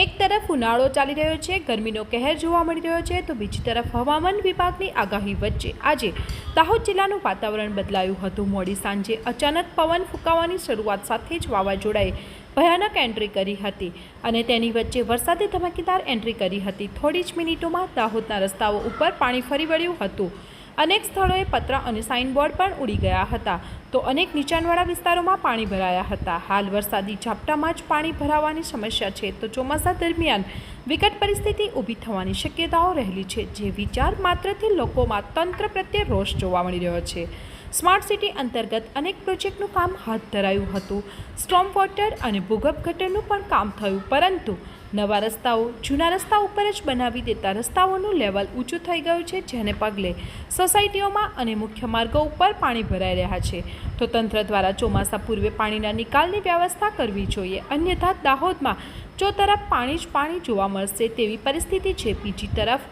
એક તરફ ઉનાળો ચાલી રહ્યો છે, ગરમીનો કહેર જોવા મળી રહ્યો છે, તો બીજી તરફ હવામાન વિભાગની આગાહી વચ્ચે આજે દાહોદ જિલ્લાનું વાતાવરણ બદલાયું હતું. મોડી સાંજે અચાનક પવન ફૂંકાવાની શરૂઆત સાથે જ વાવાઝોડાએ ભયાનક એન્ટ્રી કરી હતી અને તેની વચ્ચે વરસાદે ધમાકેદાર એન્ટ્રી કરી હતી. થોડી જ મિનિટોમાં દાહોદના રસ્તાઓ ઉપર પાણી ફરી વળ્યું હતું. અનેક સ્થળોએ પતરા અને સાઇનબોર્ડ પણ ઉડી ગયા હતા. તો અનેક નીચાણવાળા વિસ્તારોમાં પાણી ભરાયા હતા. હાલ વરસાદી ઝાપટામાં જ પાણી ભરાવાની સમસ્યા છે. તો ચોમાસા દરમિયાન વિકટ પરિસ્થિતિ ઊભી થવાની શક્યતાઓ રહેલી છે. જે વિચાર માત્રથી લોકોમાં તંત્ર પ્રત્યે રોષ જોવા મળી રહ્યો છે. સ્માર્ટ સિટી અંતર્ગત અનેક પ્રોજેક્ટનું કામ હાથ ધરાયું હતું. સ્ટ્રોમ વોટર અને ભૂગર્ભ ગટરનું પણ કામ થયું, પરંતુ નવા રસ્તાઓ, જૂના રસ્તા ઉપર જ બનાવી દેતા રસ્તાઓનું લેવલ ઊંચું થઈ ગયું છે, જેને પગલે સોસાયટીઓમાં અને મુખ્ય માર્ગો ઉપર પાણી ભરાઈ રહ્યા છે. તો તંત્ર દ્વારા ચોમાસા પૂર્વે પાણીના નિકાલની વ્યવસ્થા કરવી જોઈએ. અન્યથા દાહોદમાં જો તરફ પાણી જ પાણી જોવા મળશે તેવી પરિસ્થિતિ છે. બીજી તરફ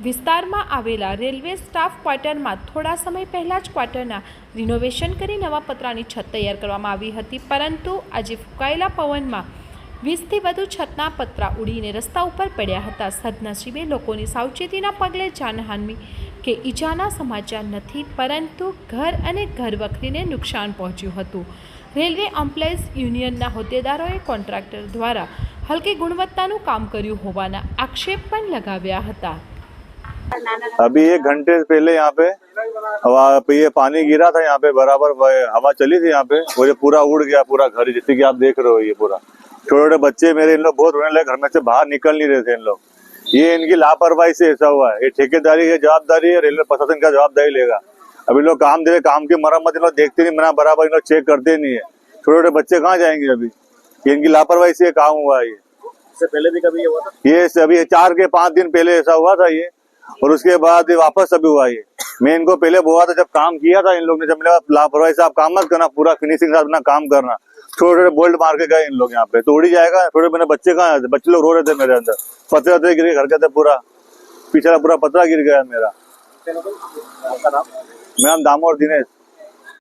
વિસ્તારમાં આવેલા રેલવે સ્ટાફ ક્વાર્ટરમાં થોડા સમય પહેલાં જ ક્વાર્ટરના રિનોવેશન કરી નવા પતરાની છત તૈયાર કરવામાં આવી હતી. પરંતુ આજે ફૂંકાયેલા પવનમાં વીસથી વધુ છતના પતરા ઉડીને રસ્તા ઉપર પડ્યા હતા. સદનસીબે લોકોની સાવચેતીના પગલે જાનહાનિ કે ઈજાના સમાચાર નથી, પરંતુ ઘર અને ઘર વખરીને નુકસાન પહોંચ્યું હતું. રેલવે એમ્પ્લોઈઝ યુનિયનના હોદ્દેદારોએ કોન્ટ્રાક્ટર દ્વારા હલકી ગુણવત્તાનું કામ કર્યું હોવાના આક્ષેપ પણ લગાવ્યા હતા. अभी एक घंटे पहले यहाँ पे हवा ये पानी गिरा था यहाँ पे बराबर हवा चली थी यहाँ पे। वो ये पूरा उड़ गया पूरा घर जैसे कि आप देख रहे हो ये पूरा। छोटे छोटे बच्चे मेरे इन लोग बहुत रोने लगे घर में से बाहर निकल नहीं रहे थे इन लोग। ये इनकी लापरवाही से ऐसा हुआ है। ये ठेकेदारी की जवाबदारी है रेलवे प्रशासन का जवाबदारी लेगा। अभी लोग काम दे रहे काम की मरम्मत इन लोग देखते नहीं मना बराबर इन लोग चेक करते नहीं है। छोटे छोटे बच्चे कहाँ जाएँगे अभी? ये इनकी लापरवाही से काम हुआ है ये। इससे पहले भी कभी ये हुआ था? ये अभी चार के पाँच दिन पहले ऐसा हुआ था ये। और उसके बाद ये वापस अभी हुआ ये। मैं इनको पहले बोला था, जब काम किया था इन लोग ने, जब मेरे लापरवाही से आप काम मत करना, पूरा फिनिशिंग साथ अपना काम करना। छोटे छोटे बोल्ट मार के गए इन लोग यहाँ पे। तो जाएगा छोटे मेरे बच्चे कहाँ थे बच्चे लोग रो रहे थे मेरे अंदर। पतरे वतरे गिर घर के थे पूरा। पीछे पूरा पतरा गिर गया मेरा। मेरा नाम दामोर दिनेश।